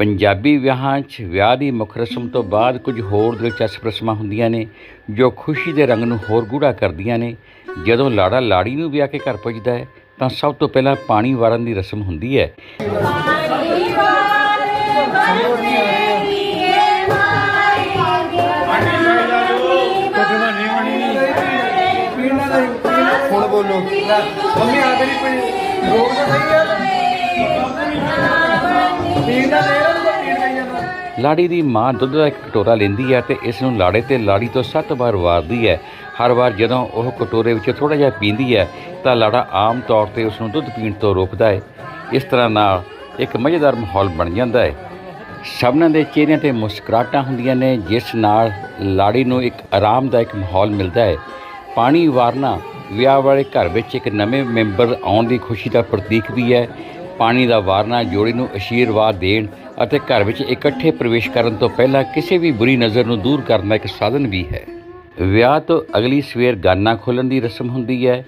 ਪੰਜਾਬੀ ਵਿਆਹਾਂ 'ਚ ਵਿਆਹ ਦੀ ਮੁੱਖ ਰਸਮ ਤੋਂ ਬਾਅਦ ਕੁਝ ਹੋਰ ਦਿਲਚਸਪ ਰਸਮਾਂ ਹੁੰਦੀਆਂ ਨੇ, ਜੋ ਖੁਸ਼ੀ ਦੇ ਰੰਗ ਨੂੰ ਹੋਰ ਗੂੜਾ ਕਰਦੀਆਂ ਨੇ। ਜਦੋਂ ਲਾੜਾ ਲਾੜੀ ਨੂੰ ਵਿਆਹ ਕੇ ਘਰ ਪੁੱਜਦਾ ਹੈ, ਤਾਂ ਸਭ ਤੋਂ ਪਹਿਲਾਂ ਪਾਣੀ ਵਾਰਨ ਦੀ ਰਸਮ ਹੁੰਦੀ ਹੈ। ਹੁਣ ਬੋਲੋ। ਮੰਮੀ ਆ ਤੇਰੀ ਰੋਕ ਤਾਂ ਸਹੀ ਲਾੜੀ ਦੀ ਮਾਂ ਦੁੱਧ ਦਾ ਇੱਕ ਕਟੋਰਾ ਲੈਂਦੀ ਹੈ ਤੇ ਇਸ ਨੂੰ ਲਾੜੇ ਤੇ ਲਾੜੀ ਤੋਂ ਸੱਤ ਵਾਰ ਵਾਰਦੀ ਹੈ। ਹਰ ਵਾਰ ਜਦੋਂ ਉਹ ਕਟੋਰੇ ਵਿੱਚ ਥੋੜਾ ਜਿਹਾ ਪੀਂਦੀ ਹੈ, ਤਾਂ ਲਾੜਾ ਆਮ ਤੌਰ ਤੇ ਉਸ ਨੂੰ ਦੁੱਧ ਪੀਣ ਤੋਂ ਰੋਕਦਾ ਹੈ। ਇਸ ਤਰ੍ਹਾਂ ਨਾਲ ਇੱਕ ਮਜ਼ੇਦਾਰ ਮਾਹੌਲ ਬਣ ਜਾਂਦਾ ਹੈ। ਸਭਨਾਂ ਦੇ ਚਿਹਰਿਆਂ ਤੇ ਮੁਸਕਰਾਹਟਾਂ ਹੁੰਦੀਆਂ ਨੇ, ਜਿਸ ਨਾਲ ਲਾੜੀ ਨੂੰ ਇੱਕ ਆਰਾਮਦਾਇਕ ਮਾਹੌਲ ਮਿਲਦਾ ਹੈ। ਪਾਣੀ ਵਾਰਨਾ ਵਿਆਹ ਵਾਲੇ ਘਰ ਵਿੱਚ ਇੱਕ ਨਵੇਂ ਮੈਂਬਰ ਆਉਣ ਦੀ ਖੁਸ਼ੀ ਦਾ ਪ੍ਰਤੀਕ ਵੀ ਹੈ। ਪਾਣੀ ਦਾ ਵਾਰਨਾ ਜੋੜੀ ਨੂੰ ਅਸ਼ੀਰਵਾਦ ਦੇਣ ਅਤੇ ਘਰ ਵਿੱਚ ਇਕੱਠੇ ਪ੍ਰਵੇਸ਼ ਕਰਨ ਤੋਂ ਪਹਿਲਾਂ ਕਿਸੇ ਵੀ ਬੁਰੀ ਨਜ਼ਰ ਨੂੰ ਦੂਰ ਕਰਨ ਦਾ ਇੱਕ ਸਾਧਨ ਵੀ ਹੈ। ਵਿਆਹ ਤੋਂ ਅਗਲੀ ਸਵੇਰ ਗਾਨਾ ਖੋਲਣ ਦੀ ਰਸਮ ਹੁੰਦੀ ਹੈ।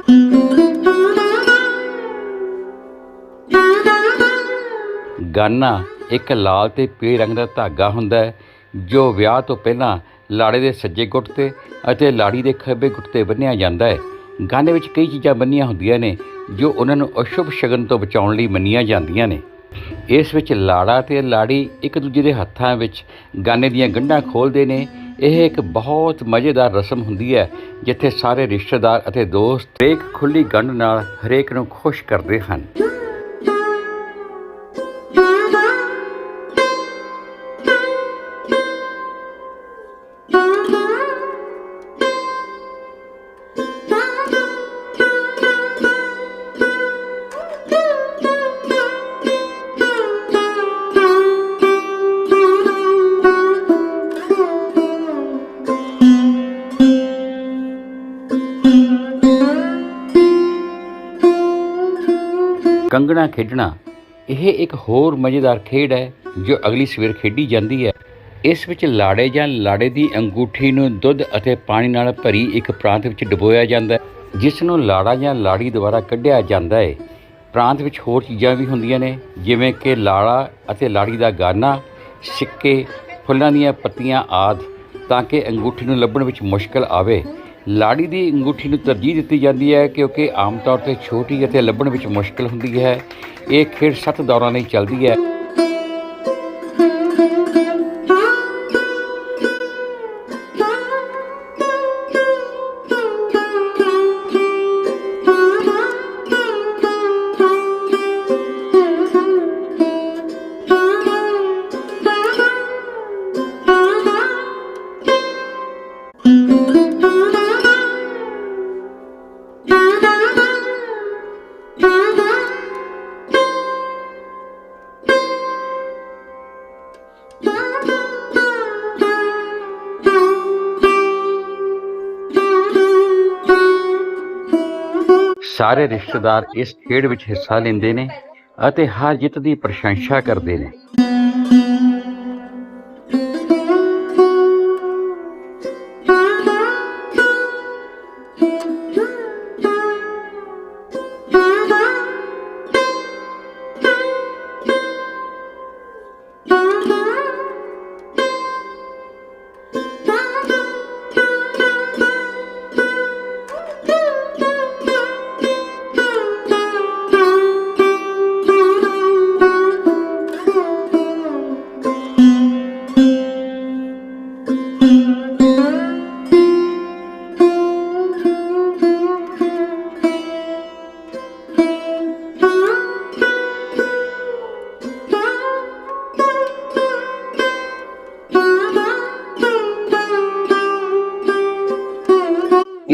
ਗਾਨਾ ਇੱਕ ਲਾਲ ਤੇ ਪੀਲੇ ਰੰਗ ਦਾ ਧਾਗਾ ਹੁੰਦਾ ਹੈ, ਜੋ ਵਿਆਹ ਤੋਂ ਪਹਿਲਾਂ ਲਾੜੇ ਦੇ ਸੱਜੇ ਗੁੱਟ ਤੇ ਅਤੇ ਲਾੜੀ ਦੇ ਖੱਬੇ ਗੁੱਟ ਤੇ ਬੰਨ੍ਹਿਆ ਜਾਂਦਾ ਹੈ। ਗਾਨੇ ਵਿੱਚ ਕਈ ਚੀਜ਼ਾਂ ਬੰਨੀਆਂ ਹੁੰਦੀਆਂ ਨੇ ਜੋ ਉਹਨਾਂ ਨੂੰ ਅਸ਼ੁਭ ਸ਼ਗਨ ਤੋਂ ਬਚਾਉਣ ਲਈ ਮੰਨੀਆਂ ਜਾਂਦੀਆਂ ਨੇ। ਇਸ ਵਿੱਚ ਲਾੜਾ ਤੇ ਲਾੜੀ ਇੱਕ ਦੂਜੇ ਦੇ ਹੱਥਾਂ ਵਿੱਚ ਗਾਨੇ ਦੀਆਂ ਗੰਢਾਂ ਖੋਲਦੇ ਨੇ। ਇਹ ਇੱਕ ਬਹੁਤ ਮਜ਼ੇਦਾਰ ਰਸਮ ਹੁੰਦੀ ਹੈ, ਜਿੱਥੇ ਸਾਰੇ ਰਿਸ਼ਤੇਦਾਰ ਅਤੇ ਦੋਸਤ ਇੱਕ ਖੁੱਲੀ ਗੰਢ ਨਾਲ ਹਰੇਕ ਨੂੰ ਖੁਸ਼ ਕਰਦੇ ਹਨ। ਕੰਗਣਾ ਖੇਡਣਾ, ਇਹ ਇੱਕ ਹੋਰ ਮਜ਼ੇਦਾਰ ਖੇਡ ਹੈ ਜੋ ਅਗਲੀ ਸਵੇਰ ਖੇਡੀ ਜਾਂਦੀ ਹੈ। ਇਸ ਵਿੱਚ ਲਾੜੇ ਜਾਂ ਲਾੜੇ ਦੀ ਅੰਗੂਠੀ ਨੂੰ ਦੁੱਧ ਅਤੇ ਪਾਣੀ ਨਾਲ ਭਰੀ ਇੱਕ ਪ੍ਰਾਂਤ ਵਿੱਚ ਡੁਬੋਇਆ ਜਾਂਦਾ ਹੈ, ਜਿਸ ਨੂੰ ਲਾੜਾ ਜਾਂ ਲਾੜੀ ਦੁਆਰਾ ਕੱਢਿਆ ਜਾਂਦਾ ਹੈ। ਪ੍ਰਾਂਤ ਵਿੱਚ ਹੋਰ ਚੀਜ਼ਾਂ ਵੀ ਹੁੰਦੀਆਂ ਨੇ, ਜਿਵੇਂ ਕਿ ਲਾੜਾ ਅਤੇ ਲਾੜੀ ਦਾ ਗਾਨਾ, ਸਿੱਕੇ, ਫੁੱਲਾਂ ਦੀਆਂ ਪੱਤੀਆਂ ਆਦਿ, ਤਾਂ ਕਿ ਅੰਗੂਠੀ ਨੂੰ ਲੱਭਣ ਵਿੱਚ ਮੁਸ਼ਕਲ ਆਵੇ। ਲਾੜੀ ਦੀ ਅੰਗੂਠੀ ਨੂੰ ਤਰਜੀਹ ਦਿੱਤੀ ਜਾਂਦੀ ਹੈ ਕਿਉਂਕਿ ਆਮ ਤੌਰ ਤੇ ਛੋਟੀ ਅਤੇ ਲੱਭਣ ਵਿੱਚ ਮੁਸ਼ਕਲ ਹੁੰਦੀ ਹੈ। ਇਹ ਖੇਡ ਸੱਤ ਦੌਰਾਂ ਲਈ ਚੱਲਦੀ ਹੈ। ਸਾਰੇ ਰਿਸ਼ਤੇਦਾਰ ਇਸ ਖੇਡ ਵਿੱਚ ਹਿੱਸਾ ਲੈਂਦੇ ਨੇ ਅਤੇ ਹਰ ਜਿੱਤ ਦੀ ਪ੍ਰਸ਼ੰਸਾ ਕਰਦੇ ਨੇ।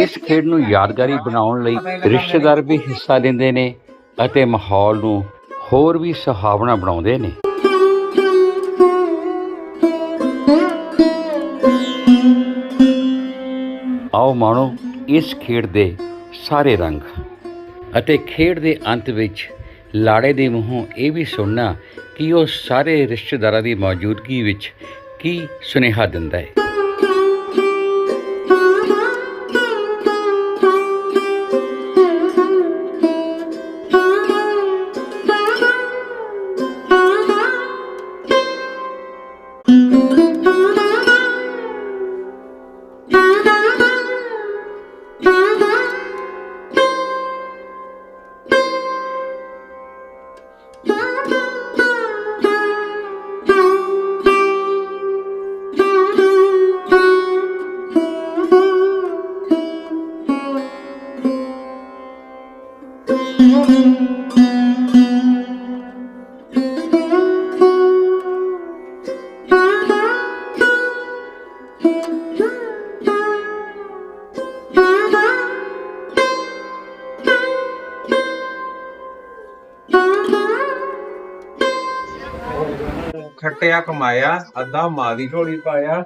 ਇਸ ਖੇਡ ਨੂੰ ਯਾਦਗਾਰੀ ਬਣਾਉਣ ਲਈ ਰਿਸ਼ਤੇਦਾਰ ਵੀ ਹਿੱਸਾ ਲੈਂਦੇ ਨੇ ਅਤੇ ਮਾਹੌਲ ਨੂੰ ਹੋਰ ਵੀ ਸੁਹਾਵਣਾ ਬਣਾਉਂਦੇ ਨੇ। ਆਓ ਮਾਣੋ, ਇਸ ਖੇਡ ਦੇ ਸਾਰੇ ਰੰਗ ਅਤੇ ਖੇਡ ਦੇ ਅੰਤ ਵਿੱਚ ਲਾੜੇ ਦੇ ਮੂੰਹੋਂ ਇਹ ਵੀ ਸੁਣਨਾ ਕਿ ਉਹ ਸਾਰੇ ਰਿਸ਼ਤੇਦਾਰਾਂ ਦੀ ਮੌਜੂਦਗੀ ਵਿੱਚ ਕੀ ਸੁਨੇਹਾ ਦਿੰਦਾ ਹੈ। ਖੱਟਿਆ ਕਮਾਇਆ ਅੱਧਾ ਮਾਂ ਦੀ ਝੋਲੀ ਪਾਇਆ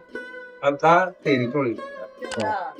ਅੱਧਾ ਤੇਰੀ ਝੋਲੀ ਪਾਇਆ।